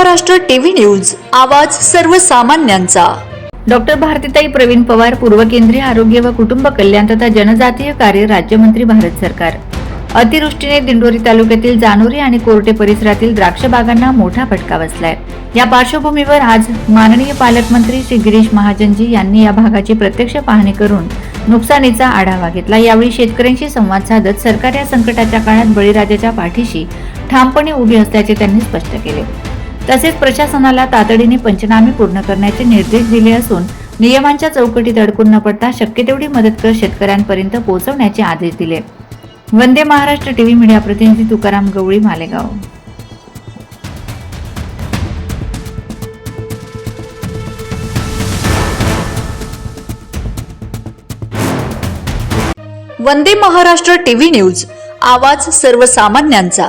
Maharashtra TV news आवाज सर्वसामान्यांचा. Doctor भारतीताई प्रवीण पवार पूर्व केंद्रीय आरोग्य व कुटुंब कल्याण तथा जनजातीय कार्य राज्यमंत्री भारत सरकार. अतिवृष्टीने दिंडोरी तालुक्यातील जानोरी आणि कोर्टे परिसरातील द्राक्ष बागांना मोठा फटका बसलाय. या पार्श्वभूमीवर आज माननीय पालकमंत्री श्री गिरीश महाजनजी यांनी या भागाची प्रत्यक्ष पाहणी करून नुकसानीचा आढावा घेतला. यावेळी शेतकऱ्यांशी संवाद साधत सरकार या संकटाच्या काळात बळीराजाच्या पाठीशी ठामपणे उभी असल्याचे त्यांनी स्पष्ट केले. तसेच प्रशासनाला तातडीने पंचनामे पूर्ण करण्याचे निर्देश दिले असून नियमांच्या चौकटीत अडकून न पडता शक्य तेवढी मदत कर शेतकऱ्यांपर्यंत पोहोचवण्याचे आदेश दिले. वंदे महाराष्ट्र टीव्ही मीडिया प्रतिनिधी तुकाराम गवळी मालेगाव. वंदे महाराष्ट्र टीव्ही न्यूज आवाज सर्वसामान्यांचा.